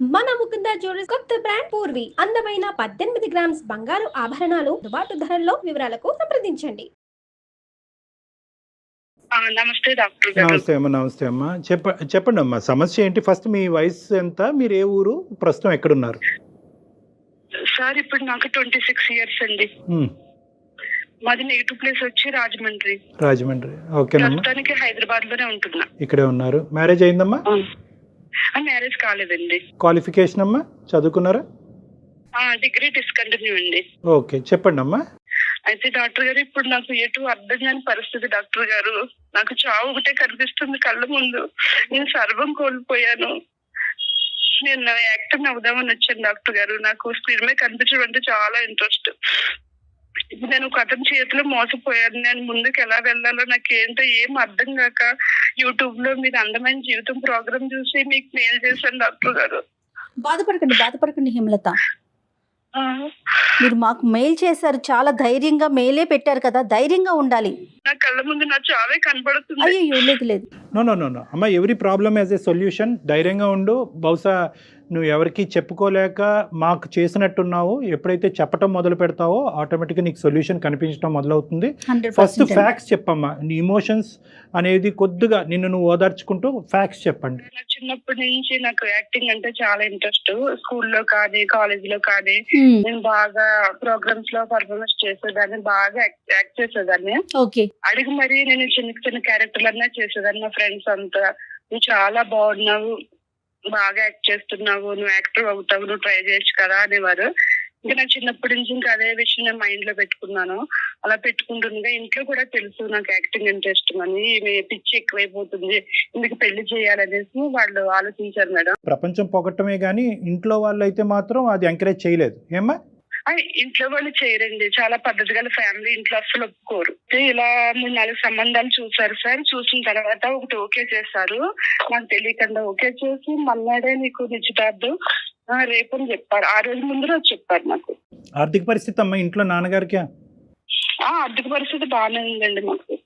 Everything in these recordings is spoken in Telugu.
మన ముకుంద జ్యువెలర్స్ కొత్త బ్రాండ్ పూర్వి. అందమైన పద్దెనిమిది గ్రామ్స్ బంగారు ఆభరణాలు దుబాటు ధరల్లో వివరాలకు సంప్రదించండి. ఆ, నమస్తే డాక్టర్ గారు. నమస్తే అమ్మ నమస్తే అమ్మ. చెప్ప చెప్పండి అమ్మా సమస్య ఏంటి? ఫస్ట్ మీ వయసు ఎంత? మీరు ఏ ఊరు? ప్రస్తుతం ఎక్కడున్నారు? సార్ ఇప్పుడు నాకు ట్వంటీ సిక్స్ ఇయర్స్ అండి. మాది నెగిటివ్ ప్లేస్ వచ్చి రాజమండ్రి. రాజమండ్రి. ఓకేనమ్మా. ప్రస్తుతానికి హైదరాబాద్లోనే ఉంటున్నా. ఇక్కడే ఉన్నారు. మ్యారేజ్ అయిందమ్మా? మ్యారేజ్ కాలేదండి. క్వాలిఫికేషన్ అమ్మా? చదువుకున్నారా? డిగ్రీ డిస్కంటిన్యూ అండి. ఓకే చెప్పండి అమ్మా. అయితే డాక్టర్ గారు ఇప్పుడు నాకు ఎటు అర్థం కాని పరిస్థితి డాక్టర్ గారు. నాకు చావు ఒకటే కనిపిస్తుంది కళ్ళ ముందు. నేను సర్వం కోల్పోయాను. నేను నా యాక్టివ్ అవుదామని వచ్చాను డాక్టర్ గారు. నాకు స్క్రీన్ మీద కనిపించడం అంటే చాలా ఇంట్రెస్ట్. నేను ఒక అతని చేతిలో మోసపోయాను. నేను ముందుకు ఎలా వెళ్ళాలో నాకు ఏంటో ఏం అర్థం కాక యూట్యూబ్లో మీరు అందమైన జీవితం ప్రోగ్రామ్ చూసి మీకు మెయిల్ చేశాను డాక్టర్ గారు. బాధపడకండి బాధపడకండి హేమలత. మీరు మాకు మెయిల్ చేశారు. చాలా ధైర్యంగా మెయిలే పెట్టారు కదా ధైర్యంగా ఉండాలి. నా కళ్ళ ముందు నా చావే కనబడుతుంది. అయ్యో లేదు లేదు. నో నో నో నో అమ్మ every problem has a solution ధైర్యంగా ఉండు. బహుశా నువ్వు ఎవరికి చెప్పుకోలేక మాకు చేసినట్టున్నావు ఎప్పుడైతే చెప్పటం మొదలు పెడతావో ఆటోమేటిక్గా నీకు సొల్యూషన్ కనిపించడం మొదలవుతుంది. ఫస్ట్ ఫ్యాక్ట్స్ చెప్పమ్మా. నీ ఇమోషన్స్ అనేది కొద్దిగా నిన్ను నువ్వు ఓదార్చుకుంటూ ఫ్యాక్ట్స్ చెప్పండి. చిన్నప్పటి నుంచి నాకు యాక్టింగ్ అంటే చాలా ఇంట్రెస్ట్. స్కూల్లో కానీ కాలేజ్లో కానీ నేను బాగా ప్రోగ్రామ్స్లో పర్ఫార్మెన్స్ చేసేదాన్ని బాగా యాక్ట్- చేసేదాన్ని. ఓకే. అడిగి మరి నేను చిన్న చిన్న క్యారెక్టర్లు అన్నా చేసేదాన్ని. మా ఫ్రెండ్స్ అంతా నువ్వు చాలా బాగున్నావు. బాగా యాక్ట్ చేస్తున్నావు నువ్వు యాక్టర్ అవుతావు నువ్వు ట్రై చేయొచ్చు కదా అనేవారు. ఇంకా నాకు చిన్నప్పటి నుంచి ఇంకా అదే విషయం నేను మైండ్లో పెట్టుకున్నాను. అలా పెట్టుకుంటుండగా ఇంట్లో కూడా తెలుసు నాకు యాక్టింగ్ ఇంట్రెస్ట్ అని పిచ్చి ఎక్కువైపోతుంది ఇందుకు పెళ్ళి చేయాలనేసి వాళ్ళు ఆలోచించారు మేడం. ప్రపంచం పొగట్టమే కానీ ఇంట్లో వాళ్ళు అయితే మాత్రం అది ఎంకరేజ్ చేయలేదు. ఏమ్మా? ఇంట్లో వాళ్ళు చేయరండి. చాలా పద్ధతి గల ఫ్యామిలీ ఇంట్లో అస్సలు ఒప్పుకోరు. ఇలా మూడు నాలుగు సంబంధాలు చూసారు సార్. చూసిన తర్వాత ఒకటి ఓకే చేశారు. నాకు తెలియకుండా ఓకే చేసి మన్నాడే నీకు నిశ్చితార్థం రేపు అని చెప్పారు. ఆ రోజు ముందు రోజు చెప్పారు నాకు. ఆర్థిక పరిస్థితి అమ్మా ఇంట్లో నాన్నగారికి? ఆ ఆర్థిక పరిస్థితి బాగానే ఉందండి మాకు.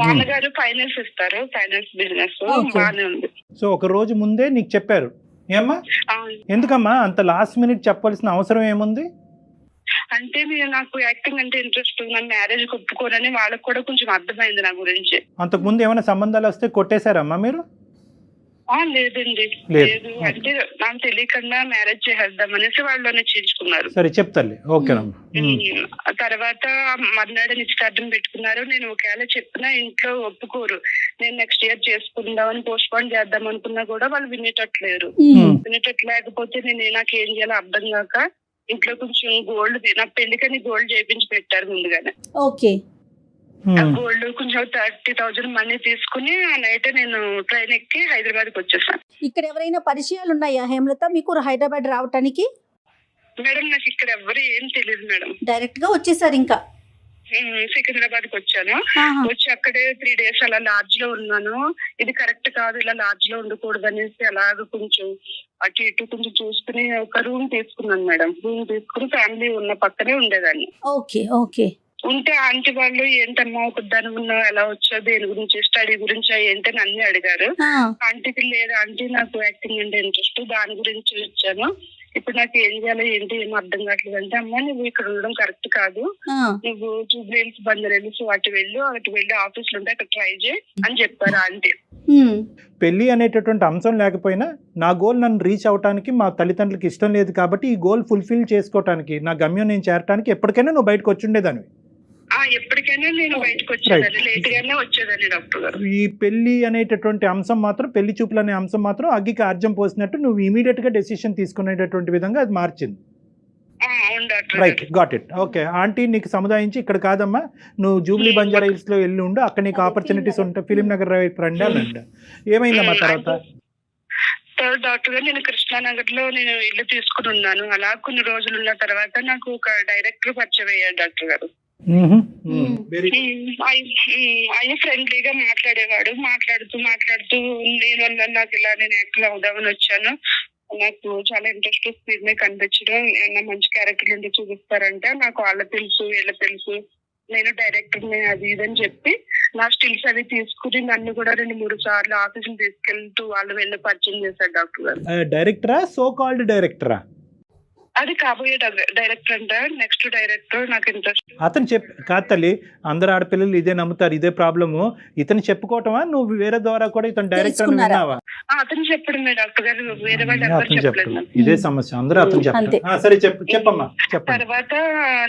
నాన్నగారు ఫైనాన్స్ ఇస్తారు ఫైనాన్స్ బిజినెస్. బాగానే ఉంది. సో ఒక రోజు ముందే నీకు చెప్పారు. ఏమ్మా? ఎందుకమ్మా? అంత లాస్ట్ మినిట్ చెప్పాల్సిన అవసరం ఏముంది? అంటే మీరు నాకు యాక్టింగ్ అంటే ఇంట్రెస్ట్ నా మ్యారేజ్ ఒప్పుకోనని వాళ్ళకి కూడా కొంచెం అర్థమైంది నా గురించి. అంతకు ముందు ఏమైనా సంబంధాలు వస్తే కొట్టేశారమ్మా మీరు? ఆ లేదండి. లేదు. అంటే నాకు తెలియకుండా మ్యారేజ్ చేసేద్దాం అనేసి వాళ్ళు నిశ్చయించుకున్నారు సరే చెప్తాలే ఓకేనమ్మా తర్వాత మర్నాడు నిశ్చితార్థం పెట్టుకున్నారు. నేను ఒకవేళ చెప్పినా ఇంట్లో ఒప్పుకోరు. నేను నెక్స్ట్ ఇయర్ చేసుకుందామని పోస్ట్ పోన్ చేద్దాం అనుకున్నా కూడా వాళ్ళు వినేటట్లేరు. ఉమ్. వినేటట్లు లేకపోతే నేను నాకు ఏం చేయాలో అర్థం కాక ఇంట్లో కొంచెం గోల్డ్ నా పెళ్ళికని గోల్డ్ చేయించి పెట్టారు ముందుగానే. ఓకే. గోల్డ్ కొంచెం థర్టీ థౌజండ్ మనీ తీసుకుని ఆ నైట్ నేను ట్రైన్ ఎక్కి హైదరాబాద్కి వచ్చేసాను. ఇక్కడ ఎవరైనా పరిచయాలు ఉన్నాయా హేమలత? మీకు హైదరాబాద్ రావటానికి? మేడం నాకు ఇక్కడ ఎవరు ఏం తెలియదు మేడం. డైరెక్ట్గా వచ్చేసారు ఇంకా. సికింద్రాబాద్కి వచ్చాను. వచ్చి అక్కడే త్రీ డేస్ అలా లాడ్జ్లో ఉన్నాను. ఇది కరెక్ట్ కాదు ఇలా లాడ్జ్లో ఉండకూడదు అనేసి అలాగ కొంచెం అటు ఇటు కొంచెం చూసుకుని ఒక రూమ్ తీసుకున్నాను మేడం. రూమ్ తీసుకుని ఫ్యామిలీ ఉన్న పక్కనే ఉండేదాన్ని. Okay okay. ఉంటే ఆంటీ వాళ్ళు ఏంటమ్మా ఒక దాని ఉన్నావు ఎలా వచ్చావు దేని గురించి స్టడీ గురించి ఏంటని అన్ని అడిగారు. ఆంటీకి లేదు ఆంటీ నాకు యాక్టింగ్ అంటే ఇంట్రెస్ట్ దాని గురించి వచ్చాను ఇప్పుడు నాకు ఏం చేయాలో ఏంటి ఏం అర్థం కావట్లేదు అంటే అమ్మా నువ్వు ఇక్కడ ఉండడం కరెక్ట్ కాదు. నువ్వు జూబ్లీహిల్స్ బందరెల్స్ వాటి వెళ్ళు అటు వెళ్ళి ఆఫీసులు ఉంటే అక్కడ ట్రై చేయి అని చెప్పారు ఆంటీ. పెళ్ళి అనేటటువంటి అంశం లేకపోయినా నా గోల్ నన్ను రీచ్ అవడానికి మా తల్లిదండ్రులకి ఇష్టం లేదు కాబట్టి ఈ గోల్ ఫుల్ఫిల్ చేసుకోవటానికి నా గమ్యం నేను చేరటానికి ఎప్పటికైనా నువ్వు బయటకు వచ్చి ఉండేదానివి. ఆ ఎప్పటికైనా నేను బయటకు వచ్చేదాన్ని. లేట్ గానే వచ్చేదాన్ని డాక్టర్ గారు. ఈ పెళ్ళి అనేటటువంటి అంశం మాత్రం పెళ్ళి చూపులు అనే అంశం మాత్రం అగ్గికి ఆర్జం పోసినట్టు నువ్వు ఇమీడియట్గా డెసిషన్ తీసుకునేటటువంటి విధంగా అది మార్చింది. Right. Got it okay aunty నీకు సముదాయించి ఇక్కడ కాదమ్మా. నువ్వు జూబ్లీ బంజారా హిల్స్లో వెళ్ళి ఉండు అక్కడ నీకు ఆపర్చునిటీస్ ఉంటాయి. ఫిలిం నగర్ వైపు రండి అని అంట. ఏమైందమ్మా తర్వాత? థర్డ్ డాక్టర్ గారు నేను కృష్ణానగర్లో నేను ఇల్లు తీసుకుని ఉన్నాను. అలా కొన్ని రోజులు ఉన్న తర్వాత నాకు ఒక డైరెక్టర్ పరిచయం అయ్యారు డాక్టర్ గారు. ఆయన ఫ్రెండ్లీగా మాట్లాడేవాడు. మాట్లాడుతూ మాట్లాడుతూ నేను నాకు ఇలా నేను యాక్టర్ అవుదామని వచ్చాను. నాకు చాలా ఇంట్రెస్ట్ స్క్రీన్ మీద కనిపించడం. ఏమన్నా మంచి క్యారెక్టర్ ఉంటే చూపిస్తారంటే. నాకు వాళ్ళ తెలుసు వీళ్ళ తెలుసు. నేను డైరెక్టర్ అది ఇది అని చెప్పి నా స్టిల్స్ అవి తీసుకుని నన్ను కూడా రెండు మూడు సార్లు ఆఫీసులు తీసుకెళ్తూ వాళ్ళు వెళ్ళి పరిచయం చేశారు డాక్టర్ గారు. డైరెక్టరా సో కాల్డ్ డైరెక్టరా అది కాబోయే డైరెక్టర్ అంట నెక్స్ట్ డైరెక్టర్ నాకు ఇంట్రెస్ట్. అతను చెప్ కాదు తల్లి అందరు ఆడపిల్లలు ఇదే నమ్ముతారు ఇదే ప్రాబ్లము. ఇతను చెప్పుకోవటమా? నువ్వు వేరే ద్వారా కూడా ఇతను డైరెక్టర్? విన్నావా? అతను చెప్పడమే డాక్టర్ గారు వేరే వాళ్ళు చెప్పలేదు. ఇదే సమస్య. అందరూ అతను అంతే. చెప్తారు సరే చెప్పు చెప్పమ్మా చెప్పండి. తర్వాత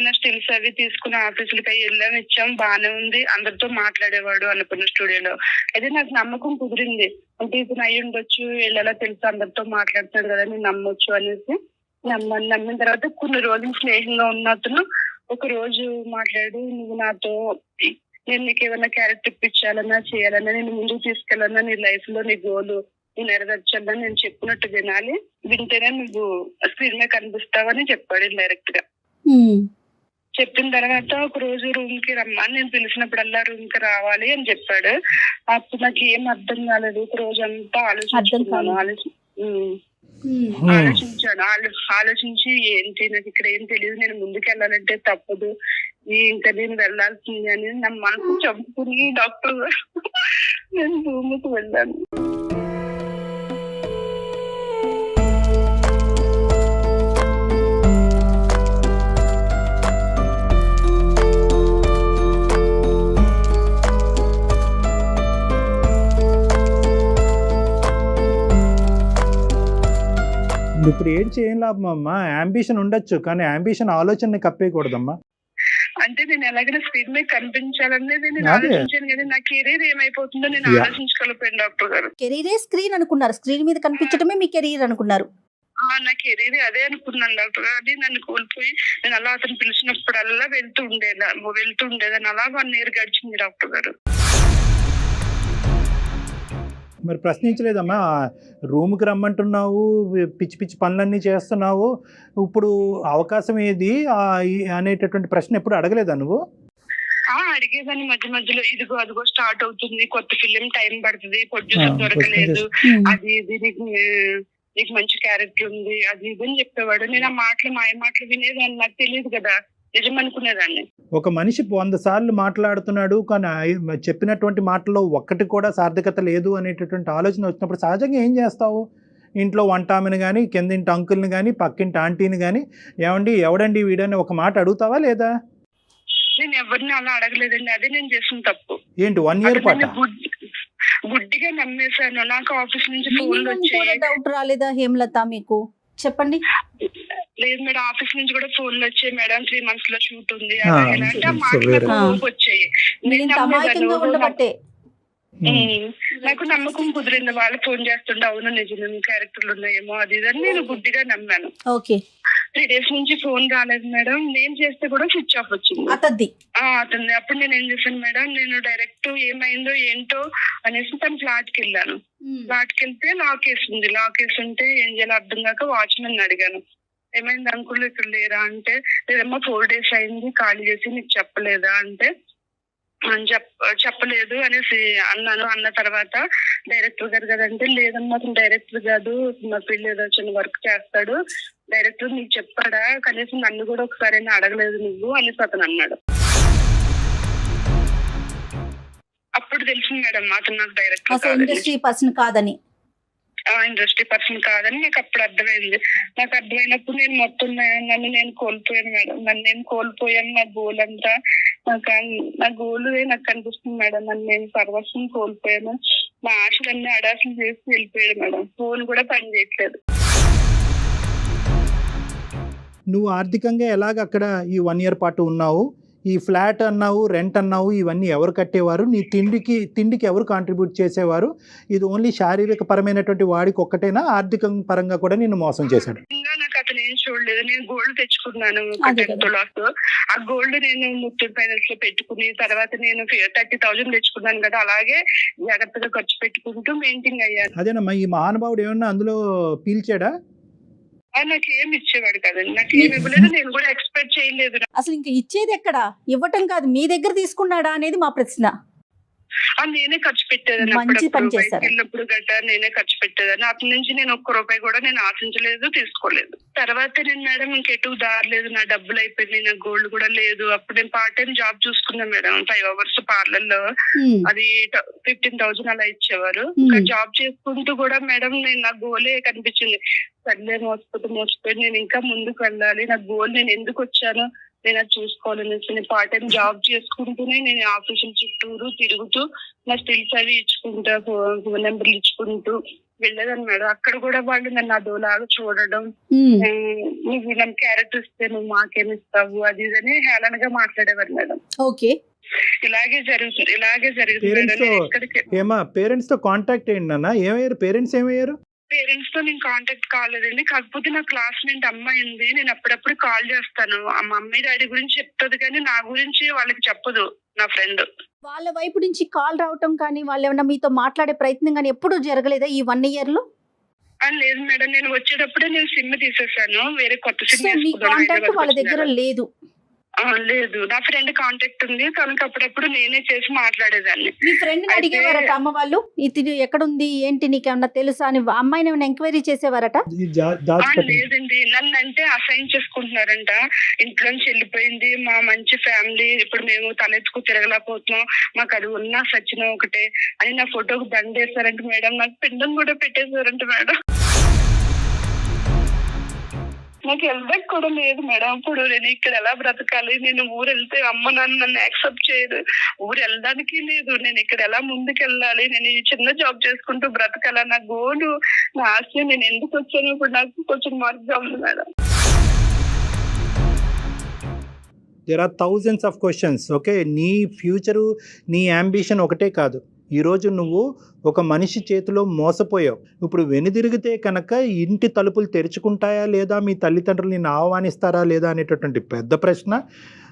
నా స్టిల్స్ అవి తీసుకుని ఆఫీసులకి అవి వెళ్ళాం ఇచ్చాం. బానే ఉంది. అందరితో మాట్లాడేవాడు అనుకున్న స్టూడియోలో అయితే నాకు నమ్మకం కుదిరింది. అంటే ఇతను అయి ఉండొచ్చు వీళ్ళెలా తెలుసు? అందరితో మాట్లాడుతున్నాడు కదా నేను నమ్మొచ్చు అనేసి. నమ్మని నమ్మిన తర్వాత కొన్ని రోజులు స్నేహంగా ఉన్న అతను ఒక రోజు మాట్లాడు నువ్వు నాతో నేను నీకు ఏమైనా క్యారెక్టర్ ఇప్పించాలన్నా చేయాలన్నా నేను ముందుకు తీసుకెళ్ళాలన్నా నీ లైఫ్లో నీ గోలు నేను నెరవేర్చాలని నేను చెప్పినట్టు వినాలి వింటేనే నువ్వు స్క్రీన్ మీద కనిపిస్తావని చెప్పాడు డైరెక్ట్గా. చెప్పిన తర్వాత ఒక రోజు రూమ్కి రమ్మని నేను పిలిచినప్పుడల్లా రూమ్కి రావాలి అని చెప్పాడు అప్పుడు నాకు ఏం అర్థం కాలేదు ఒక రోజు అంతా ఆలోచించుకున్నాను. ఆలోచి. ఆలోచించాను ఆలో- ఆలోచించి ఏంటి నాకు ఇక్కడ ఏం తెలియదు నేను ముందుకు వెళ్ళాలంటే తప్పదు ఇంకా నేను వెళ్ళాల్సింది అని నా మనసు చంపుకుని డాక్టర్ నేను రూమ్కి వెళ్ళాను. ఇప్పుడు ఏం చేయం లాభం అమ్మా? అంబిషన్ ఉండొచ్చు కానీ అంబిషన్ ఆలోచనని కప్పేయకూడదమ్మా. అంటే నేను ఎలాగైనా స్క్రీన్ మీద కనిపించాలనేది నేను. ఆలోచించాను కానీ నా కెరీర్ ఏమైపోతుందో నేను. ఆలోచించగలిపోయాను డాక్టర్ గారు. కెరీరే స్క్రీన్ అనుకున్నారు. స్క్రీన్ మీద కనిపించడమే మీ కెరీర్ అనుకున్నారు. ఆ, నా కెరీర్ అదే అనుకున్నాను డాక్టర్ గారు. అది నన్ను కోల్పోయి నేను అలా అతను పిలిచినప్పుడల్లా వెళ్తూ ఉండేదా వెళ్తూ ఉండేదాన్ని. అలా వన్ ఇయర్ గడిచింది డాక్టర్ గారు. మరి ప్రశ్నించలేదమ్మా. రూమ్కి రమ్మంటున్నావు పిచ్చి పిచ్చి పనులన్నీ చేస్తున్నావు. ఇప్పుడు అవకాశం ఏది? అనేటటువంటి ప్రశ్న ఎప్పుడు అడగలేదా నువ్వు? ఆ అడిగేదాన్ని మధ్య మధ్యలో. ఇదిగో అదిగో స్టార్ట్ అవుతుంది. కొత్త ఫిలిం టైం పడుతుంది. ప్రొడ్యూసర్ దొరకలేదు. అది ఇది నీకు నీకు మంచి క్యారెక్టర్ ఉంది. అది ఇది అని చెప్పేవాడు. నేను ఆ మాటలు మాయ మాటలు వినేదాన్ని. నాకు తెలియదు కదా. నిజం అనుకునేదాన్ని ఒక మనిషి వంద సార్లు మాట్లాడుతున్నాడు కానీ చెప్పినటువంటి మాటల్లో ఒక్కటి కూడా సార్థకత లేదు అనేటటువంటి ఆలోచన వచ్చినప్పుడు సహజంగా ఏం చేస్తావు? ఇంట్లో వంట ఆమెను కానీ కిందింటి అంకుల్ని కానీ పక్కింటి ఆంటీని కానీ ఏమండి ఎవడండి వీడని ఒక మాట అడుగుతావా లేదా? నేను ఎవరిని అలా అడగలేదండి. అదే నేను చేసిన తప్పు. ఏంటి వన్ ఇయర్ పాట? గుడ్డిగా నమ్మేశాను. నాకు ఆఫీస్ నుంచి డౌట్ రాలేదా హేమలత మీకు? చెప్పండి. లేదు మేడం ఆఫీస్ నుంచి కూడా ఫోన్లు వచ్చాయి మేడం. త్రీ మంత్స్లో షూట్ ఉంది. అంటే వచ్చాయి. నాకు నమ్మకం కుదిరింది. వాళ్ళు ఫోన్ చేస్తుండే అవును నిజమే క్యారెక్టర్లు ఉన్నాయేమో అది ఇది అని నేను గుడ్డిగా నమ్మాను. ఓకే. త్రీ డేస్ నుంచి ఫోన్ రాలేదు మేడం. నేను చేస్తే కూడా స్విచ్ ఆఫ్ వచ్చింది. అతద్ది ఆ, అతను అప్పుడు నేను ఏం చేశాను మేడం? నేను డైరెక్ట్ ఏమైందో ఏంటో అనేసి తన ఫ్లాట్కి వెళ్ళాను. ఫ్లాట్కి వెళ్తే లాక్ వేసింది లాక్ వేసి ఉంటే ఏం చేయాలో అర్థం కాక వాచ్మెన్ అడిగాను. ఏమైంది అంకుల్? ఇక్కడ లేరా అంటే లేదమ్మా ఫోర్ డేస్ అయింది. ఖాళీ చేసి నీకు చెప్పలేదా అంటే అని చెప్ చెప్పలేదు అనేసి అన్నాను. అన్న తర్వాత డైరెక్టర్ గారు కదంటే లేదమ్మా అతను డైరెక్టర్ కాదు. మా పిల్లి ఏదో చిన్న వర్క్ చేస్తాడు. డైరెక్టర్ నీకు చెప్పాడా? కనీసం నన్ను కూడా ఒకసారి అడగలేదు నువ్వు అనేసి అతను అన్నాడు. అప్పుడు తెలిసింది మేడం అతను నాకు డైరెక్టర్ ఇండస్ట్రీ పర్సన్ కాదని. ఆ ఇండస్ట్రీ పర్సన్ కాదని నాకు అప్పుడు అర్థమైంది. నాకు అర్థమైనప్పుడు నేను మొత్తం నన్ను నేను కోల్పోయాను మేడం. నన్ను నేను కోల్పోయాను నా గోల్ అంతా. నాకు నా గోల్ నాకు కనిపిస్తుంది మేడం. నన్ను నేను సర్వస్వం కోల్పోయాను. నా ఆశలన్నీ అడాసలు చేసి వెళ్ళిపోయాడు మేడం. ఫోన్ కూడా పని చేయట్లేదు. నువ్వు ఆర్థికంగా ఎలాగ అక్కడ ఈ వన్ ఇయర్ పాటు ఉన్నావు? ఈ ఫ్లాట్ అన్నావు రెంట్ అన్నావు ఇవన్నీ ఎవరు కట్టేవారు? నీ తిండికి తిండికి ఎవరు కాంట్రిబ్యూట్ చేసేవారు? ఇది ఓన్లీ శారీరక పరమైనటువంటి వాడికి ఒక్కటేనా? ఆర్థిక పరంగా కూడా నిన్ను మోసం చేశాడు. ఇంకా నాకు అతను ఏం చూడలేదు. నేను గోల్డ్ తెచ్చుకున్నాను ఆ గోల్డ్ నేను ముత్తూట్ ఫైనాన్స్లో పెట్టుకుని తర్వాత నేను థర్టీ థౌజండ్ తెచ్చుకున్నాను కదా అలాగే జాగ్రత్తగా ఖర్చు పెట్టుకుంటూ మెయింటైన్ అయ్యాను. అదేనమ్మా ఈ మహానుభావుడు ఏమన్నా అందులో పీల్చాడా? నాకు ఏమి ఇచ్చేవాడు కదండి. నాకు ఏమి ఇవ్వలేదు నేను కూడా ఎక్స్పెక్ట్ చేయలేదు అసలు ఇంకా ఇచ్చేది ఎక్కడ? ఇవ్వటం కాదు. మీ దగ్గర తీసుకున్నాడా అనేది మా ప్రశ్న. నేనే ఖర్చు పెట్టేదాన్ని. వెళ్ళినప్పుడు గట్రా నేనే ఖర్చు పెట్టేదాన్ని. అతని నుంచి నేను ఒక్క రూపాయి కూడా నేను ఆశించలేదు తీసుకోలేదు. తర్వాత నేను మేడం ఇంకెటు దారలేదు నా డబ్బులు అయిపోయింది నా గోల్డ్ కూడా లేదు. అప్పుడు నేను పార్ట్ టైం జాబ్ చూసుకున్నా మేడం ఫైవ్ అవర్స్ పార్లర్లో అది ఫిఫ్టీన్ థౌసండ్ అలా ఇచ్చేవారు. ఇంకా జాబ్ చేసుకుంటూ కూడా మేడం నేను నా గోలే కనిపించింది. సర్లే మోసపోతే మోసపోయి నేను ఇంకా ముందుకు వెళ్ళాలి. నా గోల్ నేను ఎందుకు వచ్చానో? నేను అది చూసుకోవాలనేసి నేను పార్ట్ టైం జాబ్ చేసుకుంటూనే నేను ఆఫీసుల చుట్టూరు తిరుగుతూ నా స్టిల్స్ అవి ఇచ్చుకుంటా ఫోన్ నెంబర్లు ఇచ్చుకుంటూ వెళ్ళేదాన్ని మేడం. అక్కడ కూడా వాళ్ళు నన్ను అదోలాగా చూడడం. ఉమ్. "ఉమ్, నువ్వు ఇలాంటి క్యారెక్టర్ ఇస్తే నువ్వు మాకేమి ఇస్తావు? అది ఇది అని హేళనగా మాట్లాడేవారు మేడం. ఓకే. ఇలాగే జరుగుతుంది. ఇలాగే జరుగుతుంది Parents నేను తో- ఏమా కాంటాక్ట్ అయ్యండి అన్న ఏమయ్యారు? పేరెంట్స్ ఏమయ్యారు? పేరెంట్స్తో నేను కాంటాక్ట్ కాలేదండి. కాకపోతే నా క్లాస్మేట్ అమ్మాయి ఉంది. నేను అప్పుడప్పుడు కాల్ చేస్తాను. ఆ మమ్మీ డాడీ గురించి చెప్తుంది కానీ నా గురించి వాళ్ళకి చెప్పదు నా ఫ్రెండ్ వాళ్ళ వైపు నుంచి కాల్ రావటం కానీ వాళ్ళు ఏమన్నా మీతో మాట్లాడే ప్రయత్నం కానీ ఎప్పుడూ జరగలేదా ఈ వన్ ఇయర్లో? లేదు మేడం. నేను వచ్చేటప్పుడే నేను సిమ్ తీసేసాను. వేరే కొత్త సిమ్ కాంటాక్ట్ వాళ్ళ దగ్గర లేదు. లేదు. నా ఫ్రెండ్ కాంటాక్ట్ ఉంది. తనకి అప్పుడప్పుడు నేనే చేసి మాట్లాడేదాన్ని. మీ ఫ్రెండ్ అడిగేవారట అమ్మ వాళ్ళు? ఇది ఎక్కడుంది? ఏంటి నీకేమన్నా తెలుసా అని అమ్మాయిని ఏమైనా ఎంక్వైరీ చేసేవారట? లేదండి. నన్ను అంటే అసైన్ చేసుకుంటున్నారంట. ఇంట్లో నుంచి వెళ్ళిపోయింది. మా మంచి ఫ్యామిలీ. ఇప్పుడు మేము తలెత్తుకు తిరగలేకపోతున్నాం. మాకు అది ఉన్నా సచిన ఒకటే అని నా ఫోటోకి బంద్ వేస్తారంట మేడం. నాకు పిండం కూడా పెట్టేశారంట మేడం. నాకు వెళ్ళడానికి కూడా లేదు మేడం. ఇప్పుడు నేను ఇక్కడ ఎలా బ్రతకాలి? నేను ఊరు వెళ్తే అమ్మ నాన్న నన్ను యాక్సెప్ట్ చేయదు ఊరు వెళ్ళడానికి లేదు. నేను ఇక్కడ ఎలా ముందుకు వెళ్ళాలి నేను ఈ చిన్న జాబ్ చేసుకుంటూ బ్రతకాల? నా గోలు నా ఆశ నేను ఎందుకు వచ్చాను ఇప్పుడు నాకు కొంచెం మార్గం ఉంది madam. There are thousands of questions okay నీ ఫ్యూచరు నీ అంబిషన్ ఒకటే కాదు. ఈరోజు నువ్వు ఒక మనిషి చేతిలో మోసపోయావు. ఇప్పుడు వెనుదిరిగితే కనుక ఇంటి తలుపులు తెరుచుకుంటాయా లేదా? మీ తల్లిదండ్రులు నిన్ను ఆహ్వానిస్తారా లేదా? అనేటటువంటి పెద్ద ప్రశ్న.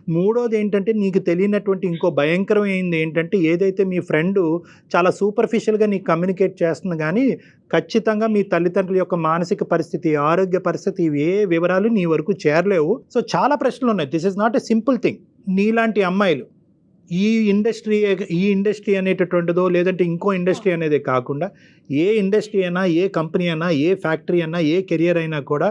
మూడోది ఏంటంటే నీకు తెలియనటువంటి ఇంకో భయంకరమైంది ఏంటంటే ఏదైతే మీ ఫ్రెండ్ చాలా సూపర్ఫిషియల్గా నీకు కమ్యూనికేట్ చేస్తుంది కానీ ఖచ్చితంగా మీ తల్లిదండ్రుల యొక్క మానసిక పరిస్థితి ఆరోగ్య పరిస్థితి ఇవి ఏ వివరాలు నీ వరకు చేరలేవు. సో చాలా ప్రశ్నలు ఉన్నాయి. This is not a simple thing నీలాంటి అమ్మాయిలు ఈ ఇండస్ట్రీ ఈ ఇండస్ట్రీ అనేటటువంటిదో లేదంటే ఇంకో ఇండస్ట్రీ అనేది కాకుండా ఏ ఇండస్ట్రీ అయినా ఏ కంపెనీ అయినా ఏ ఫ్యాక్టరీ అయినా ఏ కెరియర్ అయినా కూడా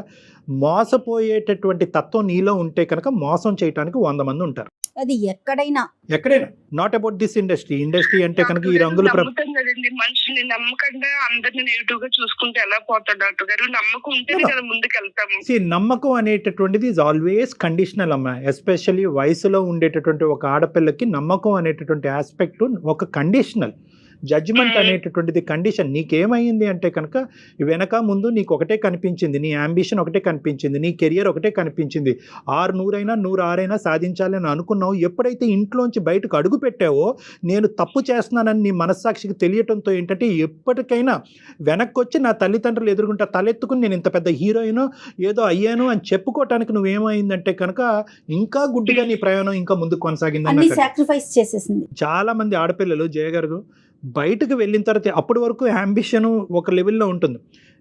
మోసపోయేటటువంటి తత్వం నీలో ఉంటే కనుక మోసం చేయడానికి వంద మంది ఉంటారు. అది ఎక్కడైనా. ఎక్కడైనా. Not about this industry industry అంటే కనుక ఈ రంగుల కదండి. మనుషుల్ని నమ్మకంగా అందరిని నెగిటివ్గా చూసుకుంటే ఎలా పోతాడు డాక్టర్ గారు? నమ్మకం ఉంటేనే కదా ముందుకు వెళ్తాము నమ్మకం అనేటటువంటిది ఇస్ ఆల్వేస్ కండిషనల్ అమ్మా. ఎస్పెషల్లీ వయసులో ఉండేటటువంటి ఒక ఆడపిల్లకి నమ్మకం అనేటటువంటి ఆస్పెక్ట్ ఒక కండిషనల్ జడ్జిమెంట్. అనేటటువంటిది కండిషన్ నీకేమైంది అంటే కనుక వెనక ముందు నీకు ఒకటే కనిపించింది నీ అంబిషన్ ఒకటే కనిపించింది నీ కెరియర్ ఒకటే కనిపించింది ఆరు నూరైనా నూరు ఆరైనా సాధించాలి అని అనుకున్నావు ఎప్పుడైతే ఇంట్లోంచి బయటకు అడుగు పెట్టావో నేను తప్పు చేస్తున్నానని నీ మనస్సాక్షికి తెలియటంతో ఏంటంటే ఎప్పటికైనా వెనక్కి వచ్చి నా తల్లిదండ్రులు ఎదుర్కొంటా తలెత్తుకుని నేను ఇంత పెద్ద హీరోయిన్ ఏదో అయ్యాను అని చెప్పుకోవటానికి నువ్వేమైందంటే కనుక ఇంకా గుడ్డిగా నీ ప్రయాణం ఇంకా ముందుకు కొనసాగిందని. సాక్రిఫైస్ చేసేసింది చాలా మంది ఆడపిల్లలు జయగారు బయటకు వెళ్ళిన తర్వాత అప్పటి వరకు అంబిషన్ ఒక లెవెల్లో ఉంటుంది.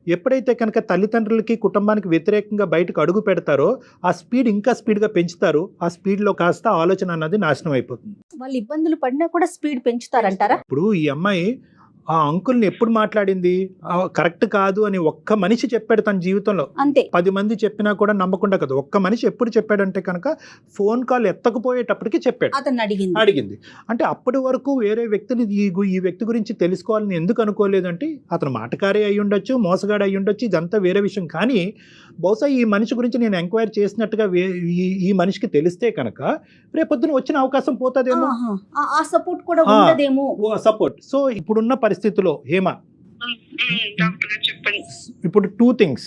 ఎప్పుడైతే కనుక తల్లిదండ్రులకి కుటుంబానికి వ్యతిరేకంగా బయటకు అడుగు పెడతారో ఆ స్పీడ్ ఇంకా స్పీడ్గా పెంచుతారు. ఆ స్పీడ్లో కాస్త ఆలోచన అన్నది నాశనం అయిపోతుంది. వాళ్ళు ఇబ్బందులు పడినా కూడా స్పీడ్ పెంచుతారంటారా? ఇప్పుడు ఈ అమ్మాయి ఆ అంకుల్ని ఎప్పుడు మాట్లాడింది? కరెక్ట్ కాదు అని ఒక్క మనిషి చెప్పాడు తన జీవితంలో. అంతే. పది మంది చెప్పినా కూడా నమ్మకుండా కదా ఒక్క మనిషి ఎప్పుడు చెప్పాడంటే కనుక ఫోన్ కాల్ ఎత్తకపోయేటప్పటికి చెప్పాడు. అతను అడిగింది. అడిగింది. అంటే అప్పటి వరకు వేరే వ్యక్తిని ఈ వ్యక్తి గురించి తెలుసుకోవాలని ఎందుకు అనుకోలేదంటే అతను మాటకారి అయి ఉండొచ్చు మోసగాడు అయి ఉండొచ్చు ఇదంతా వేరే విషయం. కానీ బహుశా ఈ మనిషి గురించి నేను ఎంక్వైరీ చేసినట్టుగా ఈ ఈ మనిషికి తెలిస్తే కనుక రేపొద్దున వచ్చిన అవకాశం పోతుందేమో? సపోర్ట్ కూడా. ఉండదేమో? సపోర్ట్. సో ఇప్పుడున్న పరిస్థితిలో హేమ ఇప్పుడు టూ థింగ్స్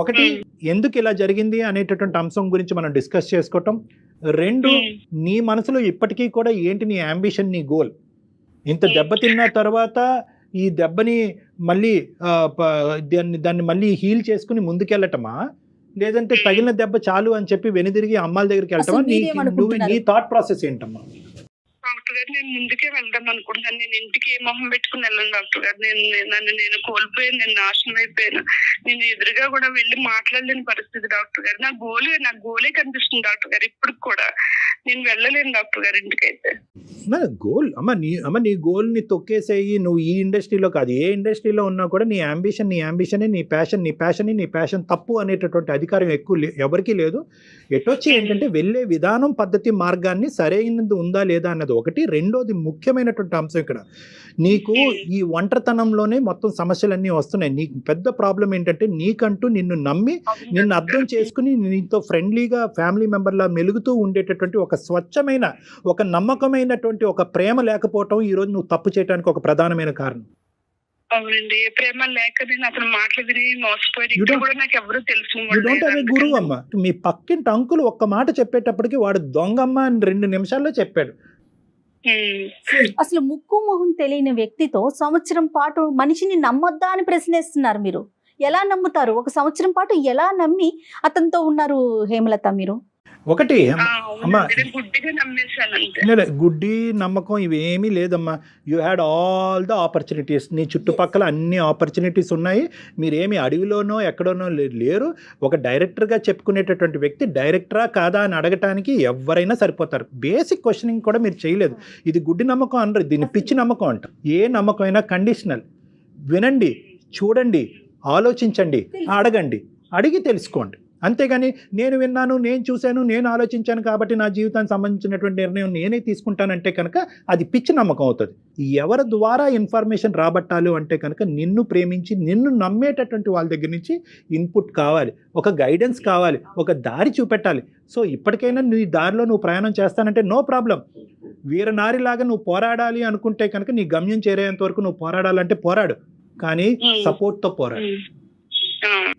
ఒకటి. ఎందుకు ఇలా జరిగింది అనేటటువంటి అంశం గురించి మనం డిస్కస్ చేసుకోవటం. రెండు నీ మనసులో ఇప్పటికీ కూడా ఏంటి నీ అంబిషన్ నీ గోల్ ఇంత Hmm. దెబ్బతిన్న తర్వాత ఈ దెబ్బని మళ్ళీ దాన్ని దాన్ని మళ్ళీ హీల్ చేసుకుని ముందుకెళ్ళటమా? లేదంటే. తగిలిన దెబ్బ చాలు అని చెప్పి వెనుదిరిగి అమ్మాల దగ్గరికి వెళ్ళటమా? నీ నీ థాట్ ప్రాసెస్ ఏంటమ్మా? గారు నేను ముందుకే వెళ్దాం అనుకుంటున్నాను. నేను ఇంటికి ఏ మొహం పెట్టుకుని వెళ్ళను డాక్టర్ గారు. నేను నేను- నన్ను నేను కోల్పోయాను నేను నాశనం అయిపోయాను. నేను ఎదురుగా కూడా వెళ్ళి మాట్లాడలేని పరిస్థితి డాక్టర్ గారు. నా గోలే నా గోలే కనిపిస్తుంది డాక్టర్ గారు ఇప్పుడు కూడా. నేను వెళ్ళలేను డాక్టర్ గారు ఇంటికైతే. నా గోల్ అమ్మ నీ అమ్మ నీ గోల్ని తొక్కేసేయి. నువ్వు ఈ ఇండస్ట్రీలో కాదు ఏ ఇండస్ట్రీలో ఉన్నా కూడా నీ అంబిషన్ నీ అంబిషనే నీ ప్యాషన్ నీ ప్యాషన్ నీ ప్యాషన్ తప్పు అనేటటువంటి అధికారం ఎక్కువ ఎవరికీ లేదు. ఎటొచ్చి ఏంటంటే వెళ్ళే విధానం పద్ధతి మార్గాన్ని సరైనది ఉందా లేదా అన్నది ఒకటి. రెండోది ముఖ్యమైనటువంటి అంశం ఇక్కడ. నీకు ఈ ఒంటరితనంలోనే మొత్తం సమస్యలన్నీ వస్తున్నాయి. నీకు పెద్ద ప్రాబ్లం ఏంటంటే నీకంటూ నిన్ను నమ్మి నిన్ను అర్థం చేసుకుని నీతో ఫ్రెండ్లీగా ఫ్యామిలీ మెంబర్లా మెలుగుతూ ఉండేటటువంటి ఒక స్వచ్ఛమైన ఒక నమ్మకమైనటువంటి ఒక ప్రేమ లేకపోవటం ఈరోజు నువ్వు తప్పు చేయడానికి ఒక ప్రధానమైన కారణం. అవునండి. ప్రేమ లేక నేను అతను మాటలు విని కూడా నాకు ఎవరు తెలుసు గురువు అమ్మ. మీ పక్కింటి అంకులు ఒక్క మాట చెప్పేటప్పటికి వాడు దొంగమ్మ అని రెండు నిమిషాల్లో చెప్పాడు. అసలు ముక్కు మొహం తెలియని వ్యక్తితో సంవత్సరం పాటు మనిషిని నమ్మొద్దా అని ప్రశ్నిస్తున్నారు మీరు. ఎలా నమ్ముతారు? ఒక సంవత్సరం పాటు ఎలా నమ్మి అతనితో ఉన్నారు హేమలత మీరు? ఒకటి. అమ్మా. గుడ్డి నమ్మకం ఇవి ఏమీ లేదమ్మా. You had all the opportunities నీ చుట్టుపక్కల అన్ని ఆపర్చునిటీస్ ఉన్నాయి. మీరేమి అడవిలోనో ఎక్కడోనో లేరు. ఒక డైరెక్టర్గా చెప్పుకునేటటువంటి వ్యక్తి డైరెక్టరా కాదా అని అడగటానికి ఎవరైనా సరిపోతారు. బేసిక్ క్వశ్చనింగ్ కూడా మీరు చేయలేదు. ఇది గుడ్డి నమ్మకం అనరు దీన్ని పిచ్చి నమ్మకం అంట. ఏ నమ్మకం అయినా కండిషనల్ వినండి చూడండి ఆలోచించండి అడగండి అడిగి తెలుసుకోండి. అంతేగాని నేను విన్నాను నేను చూశాను నేను ఆలోచించాను కాబట్టి నా జీవితానికి సంబంధించినటువంటి నిర్ణయం నేనే తీసుకుంటానంటే కనుక అది పిచ్చి నమ్మకం అవుతుంది. ఎవరి ద్వారా ఇన్ఫర్మేషన్ రాబట్టాలి అంటే కనుక నిన్ను ప్రేమించి నిన్ను నమ్మేటటువంటి వాళ్ళ దగ్గర నుంచి ఇన్పుట్ కావాలి ఒక గైడెన్స్ కావాలి ఒక దారి చూపెట్టాలి. సో ఇప్పటికైనా నీ దారిలో నువ్వు ప్రయాణం చేస్తానంటే నో ప్రాబ్లం. వీరనారిలాగా నువ్వు పోరాడాలి అనుకుంటే కనుక నీ గమ్యం చేరేంత వరకు నువ్వు పోరాడాలంటే పోరాడు. కానీ. సపోర్ట్తో పోరాడు.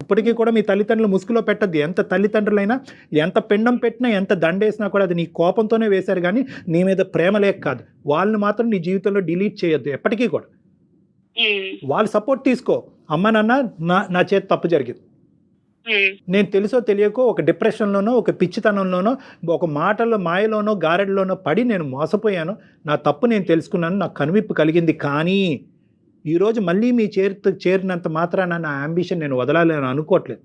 ఇప్పటికీ కూడా మీ తల్లిదండ్రులు ముసుగులో పెట్టద్దు. ఎంత తల్లిదండ్రులైనా ఎంత పిండం పెట్టినా ఎంత దండేసినా కూడా అది నీ కోపంతోనే వేశారు కానీ నీ మీద ప్రేమ లేక కాదు. వాళ్ళని మాత్రం నీ జీవితంలో డిలీట్ చేయొద్దు ఎప్పటికీ కూడా. వాళ్ళ సపోర్ట్ తీసుకో. అమ్మ నాన్న నా నా చేతి తప్పు జరిగింది. నేను తెలుసో తెలియకో ఒక డిప్రెషన్లోనో ఒక పిచ్చితనంలోనో ఒక మాటల్లో మాయలోనో గారెడలోనో పడి నేను మోసపోయాను. నా తప్పు నేను తెలుసుకున్నాను నాకు కనువిప్పు కలిగింది కానీ ఈరోజు మళ్ళీ మీ చేరు చేరినంత మాత్రాన నా అంబిషన్ నేను వదలాలి అని అనుకోవట్లేదు.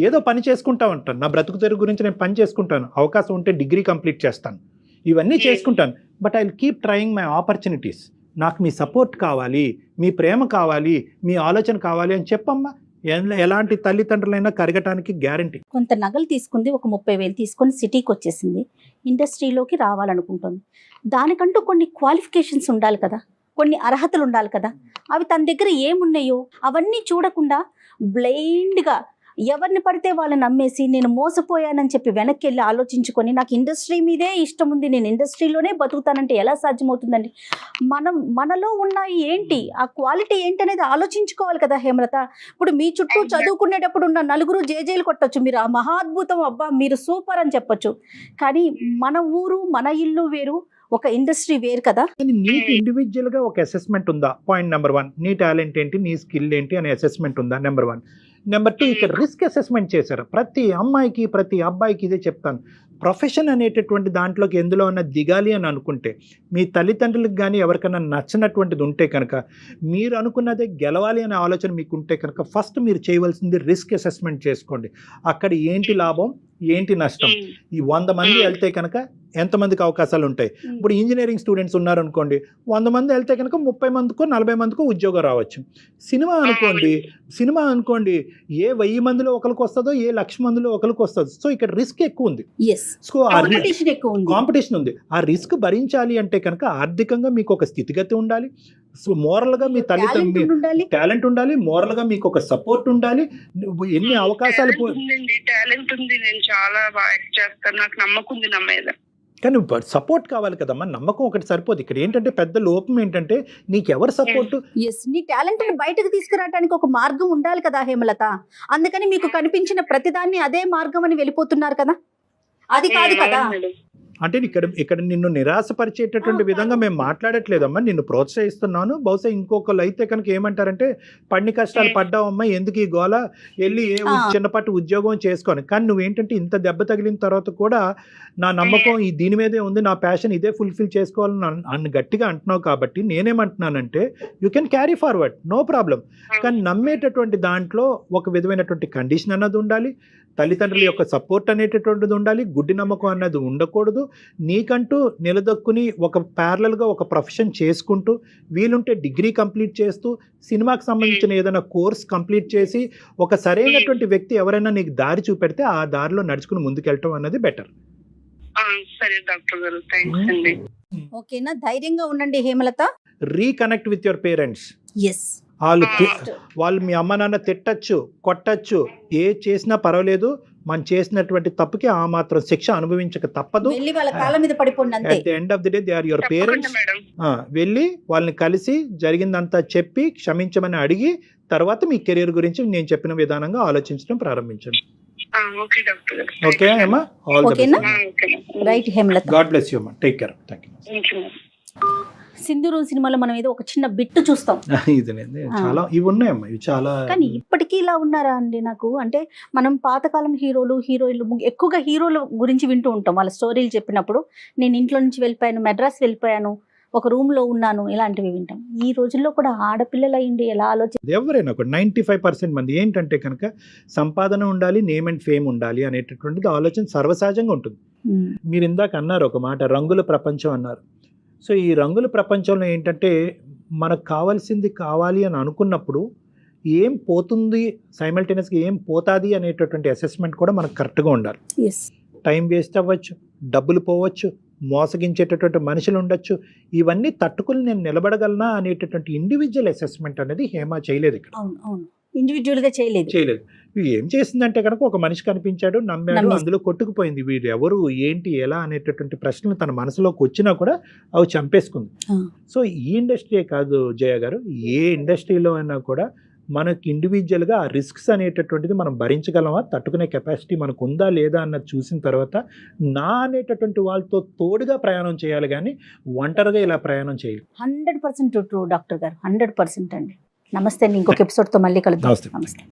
ఏదో పని చేసుకుంటా ఉంటాను. నా బ్రతుకు తెరుగు గురించి నేను పని చేసుకుంటాను. అవకాశం ఉంటే డిగ్రీ కంప్లీట్ చేస్తాను. ఇవన్నీ. చేసుకుంటాను. But I keep trying my opportunities నాకు మీ సపోర్ట్ కావాలి. మీ ప్రేమ కావాలి. మీ ఆలోచన కావాలి అని చెప్పమ్మా. ఎల- ఎలాంటి తల్లిదండ్రులైనా కరగటానికి గ్యారంటీ కొంత నగలు తీసుకుంది. ఒక ముప్పై వేలు తీసుకొని సిటీకి వచ్చేసింది. ఇండస్ట్రీలోకి రావాలనుకుంటుంది. దానికంటూ కొన్ని క్వాలిఫికేషన్స్ ఉండాలి కదా. కొన్ని అర్హతలు ఉండాలి కదా. అవి తన దగ్గర ఏమున్నాయో అవన్నీ చూడకుండా బ్లైండ్గా ఎవరిని పడితే వాళ్ళని నమ్మేసి నేను మోసపోయానని చెప్పి వెనక్కి వెళ్ళి ఆలోచించుకొని నాకు ఇండస్ట్రీ మీదే ఇష్టం ఉంది నేను ఇండస్ట్రీలోనే బతుకుతానంటే ఎలా సాధ్యమవుతుందండి? మనం మనలో ఉన్నాయి ఏంటి ఆ క్వాలిటీ ఏంటి అనేది ఆలోచించుకోవాలి కదా హేమలత. ఇప్పుడు మీ చుట్టూ చదువుకునేటప్పుడు ఉన్న నలుగురు జేజేలు కొట్టొచ్చు మీరు ఆ మహాద్భుతం అబ్బా మీరు సూపర్ అని చెప్పొచ్చు. కానీ మన ఊరు మన ఇల్లు వేరు ఒక ఇండస్ట్రీ వేరు కదా. కానీ నీకు ఇండివిజువల్గా ఒక అసెస్మెంట్ ఉందా? పాయింట్ నెంబర్ వన్ నీ టాలెంట్ ఏంటి? నీ స్కిల్ ఏంటి? అనే అసెస్మెంట్ ఉందా? నెంబర్ వన్ నెంబర్ టూ ఇక్కడ రిస్క్ అసెస్మెంట్ చేశారు. ప్రతి అమ్మాయికి ప్రతి అబ్బాయికి ఇదే చెప్తాను. ప్రొఫెషన్ అనేటటువంటి దాంట్లోకి ఎందులో ఉన్న దిగాలి అని అనుకుంటే మీ తల్లిదండ్రులకు కానీ ఎవరికైనా నచ్చినటువంటిది ఉంటే కనుక మీరు అనుకున్నదే గెలవాలి అనే ఆలోచన మీకు ఉంటే కనుక ఫస్ట్ మీరు చేయవలసింది రిస్క్ అసెస్మెంట్ చేసుకోండి. అక్కడ ఏంటి లాభం ఏంటి నష్టం? ఈ వంద మంది. వెళ్తే కనుక ఎంతమందికి అవకాశాలు ఉంటాయి? ఇప్పుడు ఇంజనీరింగ్ స్టూడెంట్స్ ఉన్నారనుకోండి వంద మంది వెళ్తే కనుక ముప్పై మందికో నలభై మందికో ఉద్యోగం రావచ్చు. సినిమా అనుకోండి సినిమా అనుకోండి ఏ వెయ్యి మందిలో ఒకరికి వస్తుందో ఏ లక్ష మందిలో ఒకరికి వస్తుందో సో ఇక్కడ రిస్క్ ఎక్కువ ఉంది. ఎస్ సో ఆ కాంపిటీషన్ ఉంది. కాంపిటీషన్ ఉంది. ఆ రిస్క్ భరించాలి అంటే కనుక ఆర్థికంగా మీకు ఒక స్థితిగతి ఉండాలి. సో మోరల్గా మీ తల్లిదండ్రులు టాలెంట్ ఉండాలి. మోరల్గా మీకు ఒక సపోర్ట్ ఉండాలి. ఎన్ని అవకాశాలు టాలెంట్ ఉంది. నేను చాలా చేస్తాను. నాకు నమ్మకం ఉంది నా మీద. కానీ సపోర్ట్ కావాలి కదమ్మా. నమ్మకం ఒకటి సరిపోదు. ఇక్కడ ఏంటంటే పెద్ద లోపం ఏంటంటే నీకు ఎవరు సపోర్ట్? ఎస్ నీ టాలెంట్ని బయటకు తీసుకురావడానికి ఒక మార్గం ఉండాలి కదా హేమలత. అందుకని మీకు కనిపించిన ప్రతిదాన్ని అదే మార్గం అని వెళ్ళిపోతున్నారు కదా. అది కాదు కదా. అంటే ఇక్కడ ఇక్కడ నిన్ను నిరాశపరిచేటటువంటి విధంగా. మేము మాట్లాడట్లేదమ్మా. నిన్ను ప్రోత్సహిస్తున్నాను. బహుశా ఇంకొకళ్ళు అయితే కనుక ఏమంటారంటే పన్ని కష్టాలు. పడ్డావమ్మా ఎందుకు ఈ గోల? వెళ్ళి ఏ. చిన్నపాటి ఉద్యోగం చేసుకోని. కానీ నువ్వేంటంటే ఇంత దెబ్బ తగిలిన తర్వాత కూడా నా నమ్మకం ఈ దీని మీదే ఉంది. నా ప్యాషన్ ఇదే ఫుల్ఫిల్ చేసుకోవాలని అన్- అన్ని గట్టిగా అంటున్నావు కాబట్టి నేనేమంటున్నానంటే you can carry forward. No problem కానీ నమ్మేటటువంటి దాంట్లో ఒక విధమైనటువంటి కండిషన్ అన్నది ఉండాలి. తల్లిదండ్రుల యొక్క సపోర్ట్ అనేటటువంటిది ఉండాలి గుడ్డి నమ్మకం అన్నది ఉండకూడదు. నీకంటూ నిలదొక్కుని ఒక ప్యారలల్గా ఒక ప్రొఫెషన్ చేసుకుంటూ వీలుంటే డిగ్రీ కంప్లీట్ చేస్తూ సినిమాకి సంబంధించిన ఏదైనా కోర్స్ కంప్లీట్ చేసి ఒక సరైనటువంటి వ్యక్తి ఎవరైనా నీకు దారి చూపెడితే ఆ దారిలో నడుచుకుని ముందుకెళ్ళటం అన్నది బెటర్ ఆ, సరే డాక్టర్ గారు. థ్యాంక్స్ అండి. ఓకేనా? ధైర్యంగా ఉండండి Hemalatha. Reconnect with your parents yes వాళ్ళు వాళ్ళు మీ అమ్మ నాన్న తిట్టచ్చు కొట్టచ్చు ఏ చేసినా పర్వాలేదు. మనం చేసినటువంటి తప్పుకి ఆ మాత్రం శిక్ష అనుభవించక తప్పదు. వెళ్ళి వాళ్ళ కాళ్ళ మీద పడిపోండి అంతే. At the end of the day they are your parents వెళ్ళి వాళ్ళని కలిసి జరిగిందంతా చెప్పి క్షమించమని అడిగి తర్వాత మీ కెరీర్ గురించి నేను చెప్పిన విధానంగా ఆలోచించడం ప్రారంభించండి. ఆ, ఓకే డాక్టర్. గారు ఓకే. అమ్మా all the Hemalatha God bless you అమ్మా టేక్ కేర్ థ్యాంక్ యూ సింధూరు సినిమాలో మనం ఏదో ఒక చిన్న బిట్టు చూస్తాం. ఇది చాలా ఇవి ఉన్నాయమ్మా. ఇవి చాలా కానీ ఇప్పటికీ ఇలా ఉన్నారా అండి నాకు? అంటే మనం పాతకాలం హీరోలు హీరోయిన్లు ఎక్కువగా హీరోల గురించి వింటూ ఉంటాం. వాళ్ళ స్టోరీలు చెప్పినప్పుడు నేను ఇంట్లో నుంచి వెళ్ళిపోయాను మెడ్రాస్ వెళ్ళిపోయాను ఒక రూమ్లో ఉన్నాను ఇలాంటివి వింటాం. ఈ రోజుల్లో కూడా ఆడపిల్లలు అయ్యిండి ఎలా ఆలోచి ఎవరైనా ఒక నైంటీ ఫైవ్ పర్సెంట్ మంది ఏంటంటే కనుక సంపాదన ఉండాలి నేమ్ అండ్ ఫేమ్ ఉండాలి అనేటటువంటిది ఆలోచన సర్వసహజంగా ఉంటుంది. మీరు ఇందాక అన్నారు ఒక మాట రంగుల ప్రపంచం అన్నారు. సో ఈ రంగుల ప్రపంచంలో ఏంటంటే మనకు కావాల్సింది కావాలి అని అనుకున్నప్పుడు ఏం పోతుంది సైమల్టేనియస్గా ఏం పోతాది అనేటటువంటి అసెస్మెంట్ కూడా మనకు కరెక్ట్గా ఉండాలి. Yes. టైం వేస్ట్ అవ్వచ్చు డబ్బులు పోవచ్చు మోసగించేటటువంటి మనుషులు ఉండొచ్చు ఇవన్నీ తట్టుకుని నేను నిలబడగలనా అనేటటువంటి ఇండివిజువల్ అసెస్మెంట్ అనేది హేమ చేయలేదు ఇక్కడ. అవును అవును. ఇండివిజువల్గా చేయలేదు. చేయలేదు. ఏం చేసిందంటే కనుక ఒక మనిషి కనిపించాడు నమ్మాడు. అందులో కొట్టుకుపోయింది వీడు ఎవరు ఏంటి ఎలా అనేటటువంటి ప్రశ్నలు తన మనసులోకి వచ్చినా కూడా అవి చంపేసుకుంది. సో ఈ ఇండస్ట్రీయే కాదు జయ గారు ఏ ఇండస్ట్రీలో అయినా కూడా మనకి ఇండివిజువల్గా ఆ రిస్క్స్ అనేటటువంటిది మనం భరించగలమా తట్టుకునే కెపాసిటీ మనకు ఉందా లేదా అన్నది చూసిన తర్వాత నా అనేటటువంటి వాళ్ళతో తోడుగా ప్రయాణం చేయాలి కానీ ఒంటరిగా ఇలా ప్రయాణం చేయాలి హండ్రెడ్ పర్సెంట్ ట్రూ డాక్టర్ గారు హండ్రెడ్ పర్సెంట్ అండి నమస్తే ఇంకొక ఎపిసోడ్తో మళ్ళీ కలుద్దాం. నమస్తే